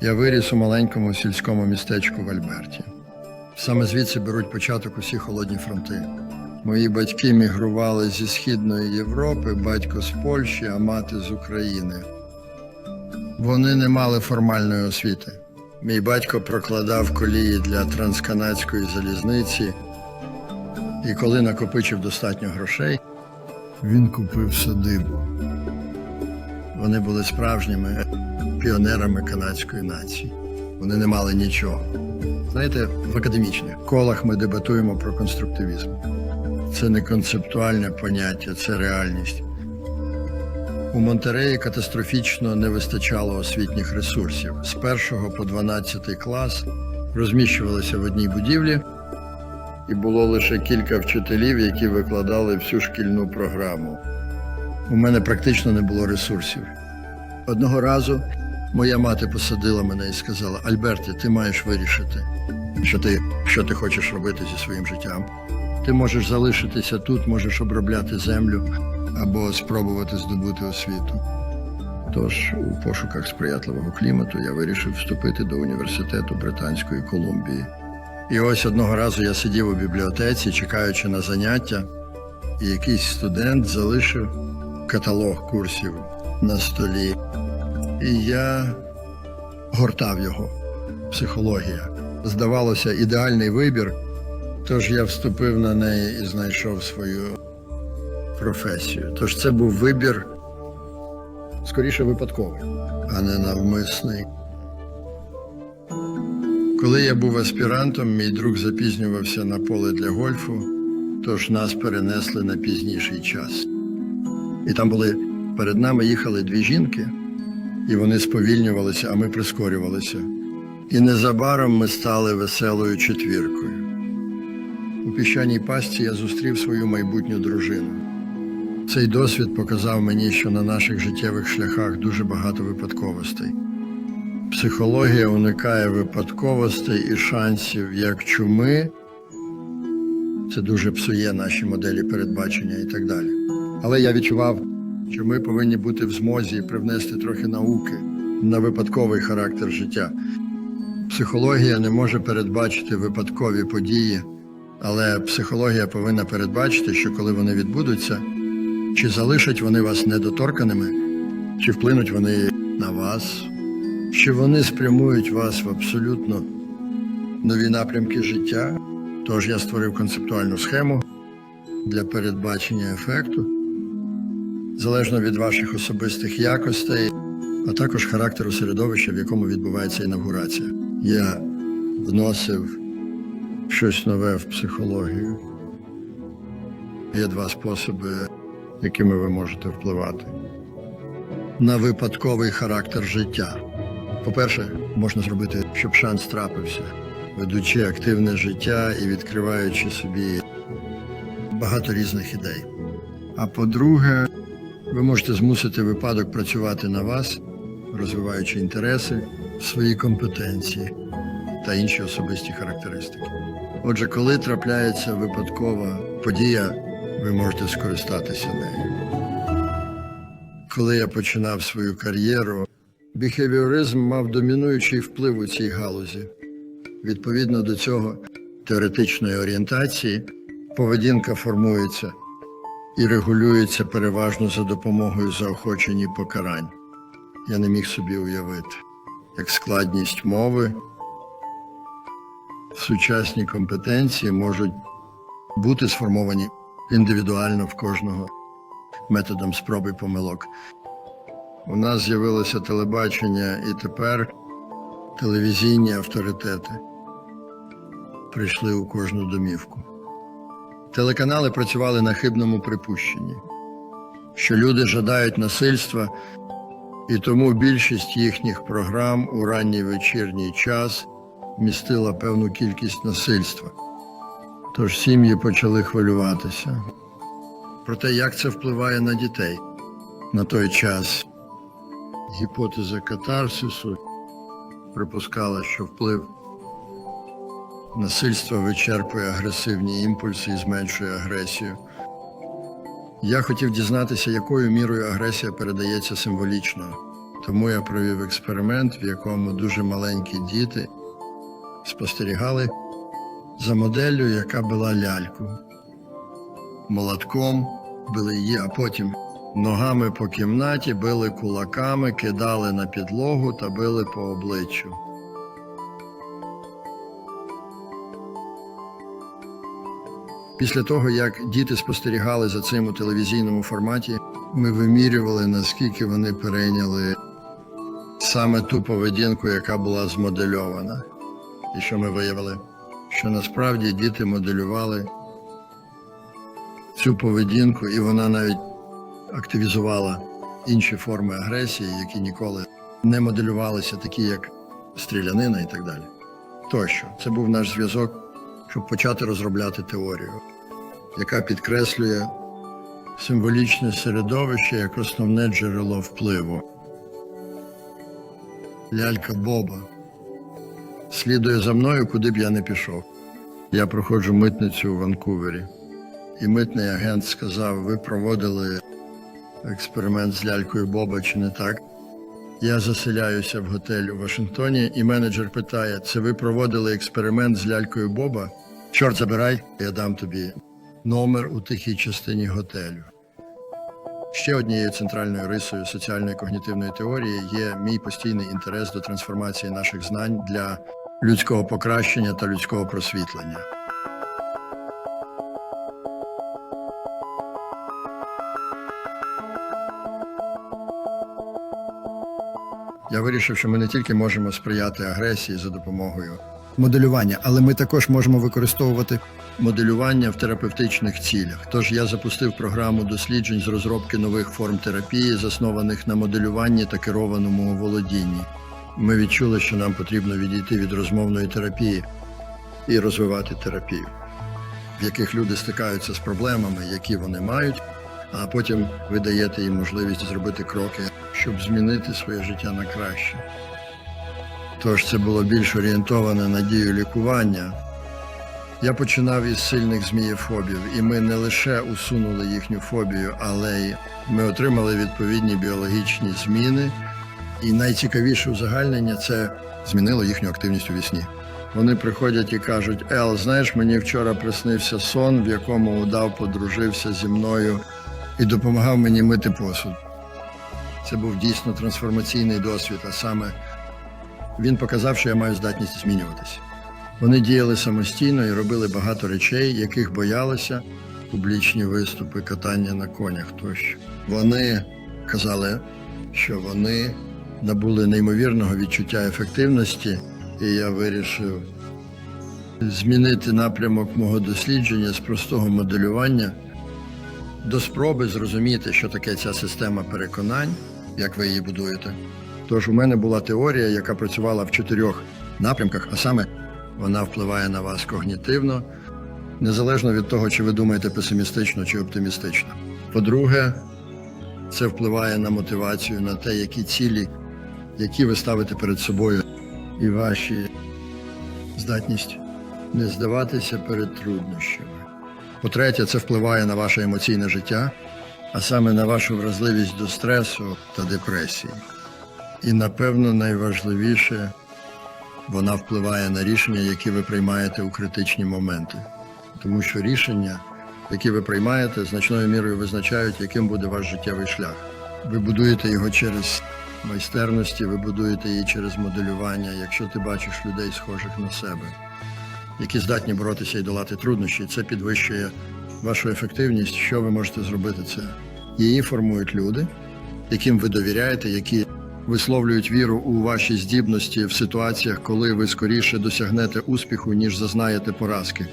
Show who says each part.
Speaker 1: Я виріс у маленькому сільському містечку в Альберті. Саме звідси беруть початок усі холодні фронти. Мої батьки мігрували зі Східної Європи, батько з Польщі, а мати з України. Вони не мали формальної освіти. Мій батько прокладав колії для трансканадської залізниці, і коли накопичив достатньо грошей, він купив садибу. Вони були справжніми піонерами канадської нації. Вони не мали нічого. Знаєте, в академічних колах ми дебатуємо про конструктивізм. Це не концептуальне поняття, це реальність. У Монтереї катастрофічно не вистачало освітніх ресурсів. З 1 по 12 клас розміщувалися в одній будівлі, і було лише кілька вчителів, які викладали всю шкільну програму. У мене практично не було ресурсів. Одного разу моя мати посадила мене і сказала: Альберте, ти маєш вирішити, що ти, що ти хочеш робити зі своїм життям. Ти можеш залишитися тут, можеш обробляти землю або спробувати здобути освіту. Тож, у пошуках сприятливого клімату я вирішив вступити до університету Британської Колумбії. І ось одного разу я сидів у бібліотеці, чекаючи на заняття, і якийсь студент залишив каталог курсів на столі. І я гортав його. Психологія. Здавалося, ідеальний вибір, тож я вступив на неї і знайшов свою професію. Тож це був вибір скоріше випадковий, а не навмисний. Коли я був аспірантом, мій друг запізнювався на поле для гольфу, тож нас перенесли на пізніший час. І там були перед нами їхали дві жінки, і вони сповільнювалися, а ми прискорювалися. І незабаром ми стали веселою четвіркою. У піщаній пастці я зустрів свою майбутню дружину. Цей досвід показав мені, що на наших життєвих шляхах дуже багато випадковостей. Психологія уникає випадковостей і шансів як чуми. Це дуже псує наші моделі передбачення і так далі. Але я відчував, що ми повинні бути в змозі привнести трохи науки на випадковий характер життя. Психологія не може передбачити випадкові події, але психологія повинна передбачити, що коли вони відбудуться, чи залишать вони вас недоторканими, чи вплинуть вони на вас, чи вони спрямують вас в абсолютно нові напрямки життя. Тож я створив концептуальну схему для передбачення ефекту, залежно від ваших особистих якостей, а також характеру середовища, в якому відбувається інавгурація. Я вносив щось нове в психологію. Є два способи, якими ви можете впливати на випадковий характер життя. По-перше, можна зробити, щоб шанс трапився, ведучи активне життя і відкриваючи собі багато різних ідей. А по-друге, ви можете змусити випадок працювати на вас, розвиваючи інтереси, свої компетенції та інші особисті характеристики. Отже, коли трапляється випадкова подія, ви можете скористатися нею. Коли я починав свою кар'єру, біхевіоризм мав домінуючий вплив у цій галузі. Відповідно до цього теоретичної орієнтації поведінка формується і регулюється переважно за допомогою заохочень і покарань. Я не міг собі уявити, як складність мови, сучасні компетенції можуть бути сформовані індивідуально в кожного методом спроби помилок. У нас з'явилося телебачення і тепер телевізійні авторитети прийшли у кожну домівку. Телеканали працювали на хибному припущенні, що люди жадають насильства, і тому більшість їхніх програм у ранній вечірній час містила певну кількість насильства. Тож сім'ї почали хвилюватися. Про те, як це впливає на дітей. На той час гіпотеза катарсису припускала, що вплив насильства вичерпує агресивні імпульси і зменшує агресію. Я хотів дізнатися, якою мірою агресія передається символічно Тому я провів експеримент, в якому дуже маленькі діти спостерігали за моделлю, яка била ляльку. Молотком били її, а потім ногами по кімнаті били кулаками, кидали на підлогу та били по обличчю. Після того, як діти спостерігали за цим у телевізійному форматі, ми вимірювали, наскільки вони перейняли саме ту поведінку, яка була змодельована. І що ми виявили? Що насправді діти моделювали цю поведінку, і вона навіть активізувала інші форми агресії, які ніколи не моделювалися, такі як стрілянина і так далі. Тощо, це був наш зв'язок, щоб почати розробляти теорію, яка підкреслює символічне середовище як основне джерело впливу. Лялька Боба слідує за мною, куди б я не пішов. Я проходжу митницю у Ванкувері, і митний агент сказав: ви проводили експеримент з лялькою Боба чи не так? Я заселяюся в готель у Вашингтоні, і менеджер питає: це ви проводили експеримент з лялькою Боба? Чорт забирай, я дам тобі номер у тихій частині готелю. Ще однією центральною рисою соціальної когнітивної теорії є мій постійний інтерес до трансформації наших знань для людського покращення та людського просвітлення. Я вирішив, що ми не тільки можемо сприяти агресії за допомогою моделювання, але ми також можемо використовувати моделювання в терапевтичних цілях. Тож я запустив програму досліджень з розробки нових форм терапії, заснованих на моделюванні та керованому володінні. Ми відчули, що нам потрібно відійти від розмовної терапії і розвивати терапію, в яких люди стикаються з проблемами, які вони мають, а потім ви даєте їм можливість зробити кроки, щоб змінити своє життя на краще. Тож це було більш орієнтоване на дію лікування. Я починав із сильних змієфобів, і ми не лише усунули їхню фобію, але й ми отримали відповідні біологічні зміни. І найцікавіше узагальнення це змінило їхню активність у вісні. Вони приходять і кажуть: Ел, знаєш, мені вчора приснився сон, в якому удав подружився зі мною і допомагав мені мити посуд. Це був дійсно трансформаційний досвід, а саме він показав, що я маю здатність змінюватися. Вони діяли самостійно і робили багато речей, яких боялися публічні виступи, катання на конях тощо. Вони казали, що вони набули неймовірного відчуття ефективності, і я вирішив змінити напрямок мого дослідження з простого моделювання до спроби зрозуміти, що таке ця система переконань, як ви її будуєте. Тож у мене була теорія, яка працювала в чотирьох напрямках, а саме вона впливає на вас когнітивно, незалежно від того, чи ви думаєте песимістично чи оптимістично. По-друге, це впливає на мотивацію, на те, які цілі, які ви ставите перед собою, і ваші здатність не здаватися перед труднощами. По-третє, це впливає на ваше емоційне життя, а саме на вашу вразливість до стресу та депресії. І, напевно, найважливіше, вона впливає на рішення, які ви приймаєте у критичні моменти. Тому що рішення, які ви приймаєте, значною мірою визначають, яким буде ваш життєвий шлях. Ви будуєте його через майстерності, ви будуєте її через моделювання, якщо ти бачиш людей, схожих на себе, які здатні боротися і долати труднощі, це підвищує вашу ефективність. Що ви можете зробити це? Її формують люди, яким ви довіряєте, які висловлюють віру у ваші здібності в ситуаціях, коли ви скоріше досягнете успіху, ніж зазнаєте поразки.